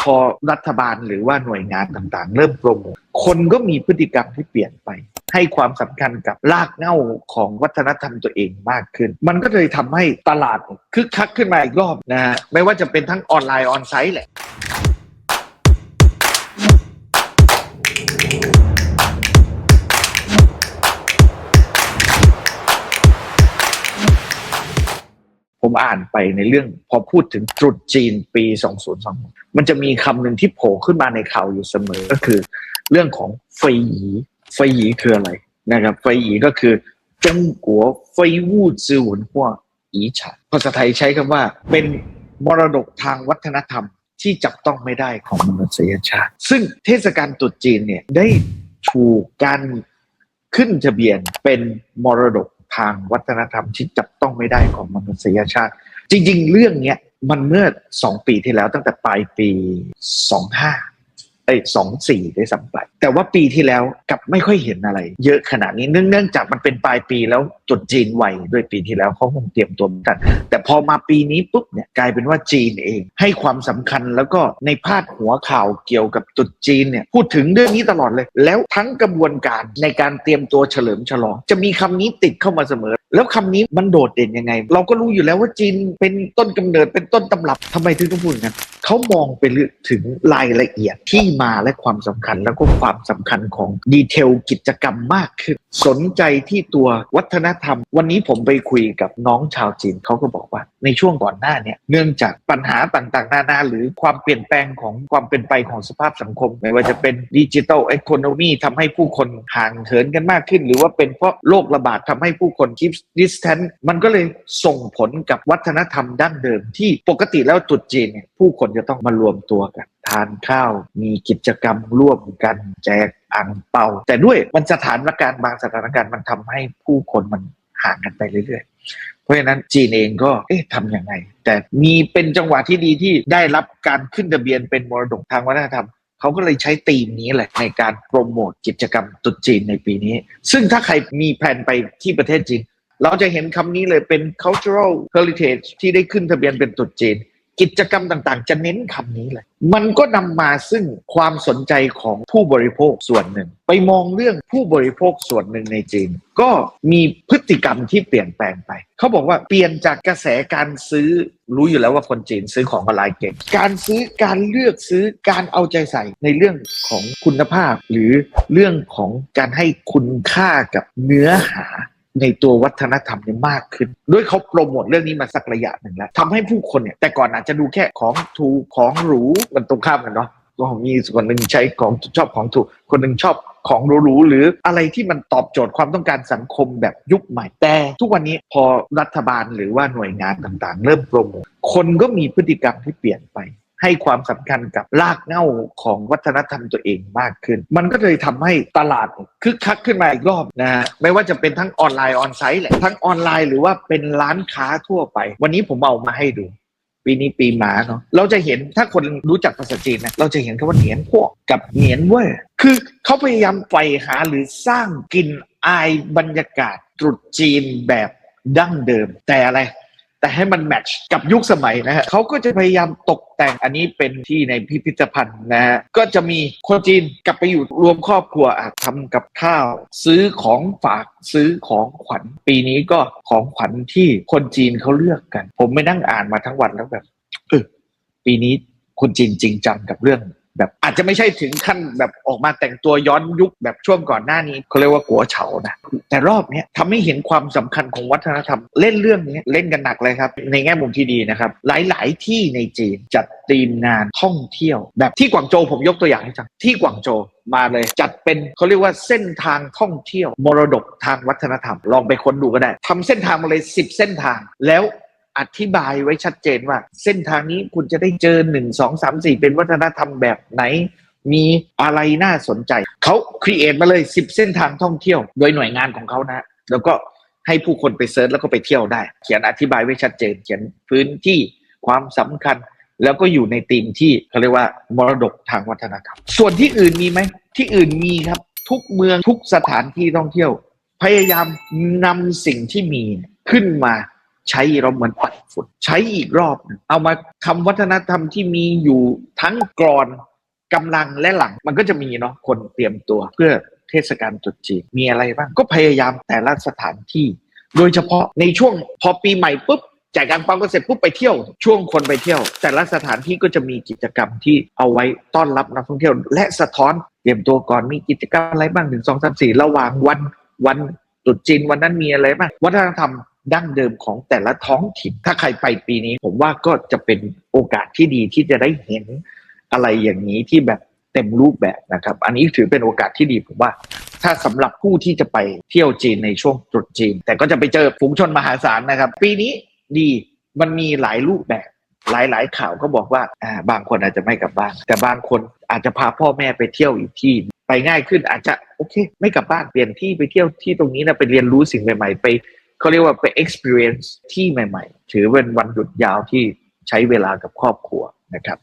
พอรัฐบาลหรือว่าหน่วยงานต่างๆ เริ่มโปรโมทคนก็มีพฤติกรรมที่เปลี่ยนไป ให้ความสำคัญกับรากเหง้าของวัฒนธรรมตัวเองมากขึ้น มันก็เลยทำให้ตลาดคึกคักขึ้นมาอีกรอบนะฮะไม่ว่าจะเป็นทั้งออนไลน์ออนไซต์แหละ อ่านไปในเรื่อง พอพูดถึงตรุษจีนปี 2026มันจะมีคำหนึ่งที่โผล่ขึ้นมาในข่าวอยู่เสมอก็คือ เรื่องของเฟยหยีฟหยีคืออะไรนะครับเฟหยีก็คือจงกัวไฟวู่จือหวนหัวอีฉาภาษาไทยใช้คำว่าเป็นมรดกทางวัฒนธรรมที่จับต้องไม่ได้ของมนุษยชาติ ซึ่งเทศกาลตรุษจีนเนี่ยได้ถูกการขึ้นทะเบียนเป็นมรดก ทางวัฒนธรรมที่จับต้องไม่ได้ของมนุษยชาติ จริง ๆ เรื่องเนี้ยมันเมื่อสองปีที่แล้วตั้งแต่ปลายปีสองห้า เอ้ยสองสี่ได้สัมไปแต่ว่าปีที่แล้วกลับไม่ค่อยเห็นอะไร เยอะขนาดนี้เนื่องจากมันเป็นปลายปีแล้วจุดจีนไวด้วยปีที่แล้วเขาคงเตรียมตัวมือนกัน แต่พอมาปีนี้ปุ๊บเนี่ยกลายเป็นว่าจีนเอง ให้ความสำคัญแล้วก็ในพาดหัวข่าวเกี่ยวกับตรุษจีนเนี่ยพูดถึงเรื่องนี้ตลอดเลย แล้วทั้งกระบวนการในการเตรียมตัวเฉลิมฉลอง จะมีคำนี้ติดเข้ามาเสมอแล้วคำนี้มันโดดเด่นยังไง เราก็รู้อยู่แล้วว่าจีนเป็นต้นกำเนิดเป็นต้นตำรับทำไมถึงต้องพูดงั้นเขามองไปถึงรายละเอียดที่มาและความสำคัญ แล้วก็ความสำคัญของดีเทลกิจกรรมมากขึ้น สนใจที่ตัววัฒนธรรม วันนี้ผมไปคุยกับน้องชาวจีนเขาก็บอกว่า ในช่วงก่อนหน้าเนี่ยเนื่องจากปัญหาต่างๆ นานาหรือความเปลี่ยนแปลงของความเป็นไปของสภาพสังคม ไม่ว่าจะเป็นดิจิทัลเอคโนมีทำให้ผู้คนห่างเหินกันมากขึ้น หรือว่าเป็นเพราะโรคระบาดทำให้ผู้คนคิปดิสแทนมันก็เลยส่งผลกับวัฒนธรรมดั้งเดิม ที่ปกติแล้วตรุษจีนเนี่ยผู้คนจะต้องมารวมตัวกัน ทานข้าว มีกิจกรรมร่วมกันแจกอ่างเปาแต่ด้วยมันสถานการณ์บางสถานการณ์มันทำให้ผู้คนมันห่างกันไปเรื่อยๆ เพราะฉะนั้นจีนเองก็เอ๊ะทำยังไง แต่มีเป็นจังหวะที่ดีที่ได้รับการขึ้นทะเบียนเป็นมรดกทางวัฒนธรรมเขาก็เลยใช้ธีมนี้แหละในการโปรโมทกิจกรรมตรุษจีนในปีนี้ ซึ่งถ้าใครมีแผนไปที่ประเทศจีน เราจะเห็นคำนี้เลยเป็น cultural heritage ที่ได้ขึ้นทะเบียนเป็นตรุษจีน กิจกรรมต่างๆ จะเน้นคำนี้เลย มันก็นำมาซึ่งความสนใจของผู้บริโภคส่วนหนึ่ง ไปมองเรื่องผู้บริโภคส่วนหนึ่งในจีน ก็มีพฤติกรรมที่เปลี่ยนแปลงไป เขาบอกว่าเปลี่ยนจากกระแสการซื้อรู้อยู่แล้วว่าคนจีนซื้อของออนไลน์เก่ง การซื้อการเลือกซื้อการเอาใจใส่ในเรื่องของคุณภาพ หรือเรื่องของการให้คุณค่ากับเนื้อหา ในตัววัฒนธรรมเนี่ยมากขึ้น ด้วยเขาโปรโมทเรื่องนี้มาสักระยะหนึ่งแล้วทำให้ผู้คนเนี่ยแต่ก่อนอาจจะดูแค่ของถูกของหรูมันตรงข้ามกันเนาะก็มีส่วนหนึ่งใช้ของชอบของถูก คนหนึ่งชอบของหรูๆหรืออะไรที่มันตอบโจทย์ความต้องการสังคมแบบยุคใหม่ แต่ทุกวันนี้พอรัฐบาลหรือว่าหน่วยงานต่างๆ เริ่มโปรโมทคนก็มีพฤติกรรมที่เปลี่ยนไป ให้ความสำคัญกับรากเหง้าของวัฒนธรรมตัวเองมากขึ้น มันก็เลยทำให้ตลาดคึกคักขึ้นมาอีกรอบนะฮะไม่ว่าจะเป็นทั้งออนไลน์ออนไซต์แหละทั้งออนไลน์หรือว่าเป็นร้านค้าทั่วไป วันนี้ผมเอามาให้ดูปีนี้ปีหมาเนาะเราจะเห็นถ้าคนรู้จักภาษาจีนนะเราจะเห็นคำว่าเหนียนพวกกับเหนียนเว่ยคือเขาพยายามใฝ่หาหรือสร้างกลิ่นอายบรรยากาศตรุษจีนแบบดั้งเดิม แต่อะไร แต่ให้มันแมทช์กับยุคสมัยนะฮะเขาก็จะพยายามตกแต่งอันนี้เป็นที่ในพิพิธภัณฑ์นะฮะก็จะมีคนจีนกลับไปอยู่รวมครอบครัวอะทำกับข้าว ซื้อของฝากซื้อของขวัญปีนี้ก็ของขวัญที่คนจีนเขาเลือกกัน ผมไม่นั่งอ่านมาทั้งวันแล้วแบบเออปีนี้คนจีนจริงจังกับเรื่อง แบบอาจจะไม่ใช่ถึงขั้นแบบออกมาแต่งตัวย้อนยุคแบบช่วงก่อนหน้านี้เขาเรียกว่ากัวเฉานะแต่รอบนี้ทำให้เห็นความสำคัญของวัฒนธรรม เล่นเรื่องนี้เล่นกันหนักเลยครับ ในแง่มุมที่ดีนะครับ หลาย ๆ ที่ในจีนจัดธีมงานท่องเที่ยว แบบที่กวางโจวผมยกตัวอย่างให้ฟังที่กวางโจวมาเลยจัดเป็นเขาเรียกว่าเส้นทางท่องเที่ยว มรดกทางวัฒนธรรม ลองไปค้นดูก็ได้ทำเส้นทางมาเลยสิบเส้นทางแล้ว อธิบายไว้ชัดเจนว่า เส้นทางนี้คุณจะได้เจอหนึ่งสองสามสี่เป็นวัฒนธรรมแบบไหน มีอะไรน่าสนใจ เขาครีเอทมาเลย10เส้นทางท่องเที่ยว โดยหน่วยงานของเขานะ แล้วก็ให้ผู้คนไปเซิร์ชแล้วก็ไปเที่ยวได้ เขียนอธิบายไว้ชัดเจน เขียนพื้นที่ความสำคัญ แล้วก็อยู่ในธีมที่เขาเรียกว่ามรดกทางวัฒนธรรม ส่วนที่อื่นมีไหม ที่อื่นมีครับ ทุกเมืองทุกสถานที่ท่องเที่ยว พยายามนำสิ่งที่มีขึ้นมา ใช้เราเหมือนปัดฝุ่นใช้อีกรอบ เอามาคำวัฒนธรรมที่มีอยู่ทั้งกรอนกำลังและหลัง มันก็จะมีเนาะคนเตรียมตัวเพื่อเทศกาลตรุษจีนมีอะไรบ้าง ก็พยายามแต่ละสถานที่ โดยเฉพาะในช่วงพอปีใหม่ปุ๊บจ่ายการปังก็เสร็จปุ๊บไปเที่ยว ช่วงคนไปเที่ยว แต่ละสถานที่ก็จะมีกิจกรรมที่เอาไว้ต้อนรับนักท่องเที่ยว และสะท้อนเตรียมตัวก่อนมีกิจกรรมอะไรบ้างหนึ่งสองสามสี่ระหว่างวันวันตรุษจีนวันนั้นมีอะไรบ้างวัฒนธรรม ดั้งเดิมของแต่ละท้องถิ่น ถ้าใครไปปีนี้ ผมว่าก็จะเป็นโอกาสที่ดีที่จะได้เห็นอะไรอย่างนี้ที่แบบเต็มรูปแบบนะครับ อันนี้ถือเป็นโอกาสที่ดีผมว่า ถ้าสำหรับผู้ที่จะไปเที่ยวจีนในช่วงตรุษจีน แต่ก็จะไปเจอฝูงชนมหาศาลนะครับ ปีนี้ดีมันมีหลายรูปแบบหลาย ๆ ข่าวก็บอกว่าอ่าบางคนอาจจะไม่กลับบ้าน แต่บางคนอาจจะพาพ่อแม่ไปเที่ยวอีกที่ ไปง่ายขึ้นอาจจะโอเค ไม่กลับบ้านเปลี่ยนที่ไปเที่ยวที่ตรงนี้นะไปเรียนรู้สิ่งใหม่ ๆ ไป เขาเรียกว่าไป experience ที่ใหม่ ๆ ถือเป็นวันหยุดยาวที่ใช้เวลากับครอบครัวนะครับ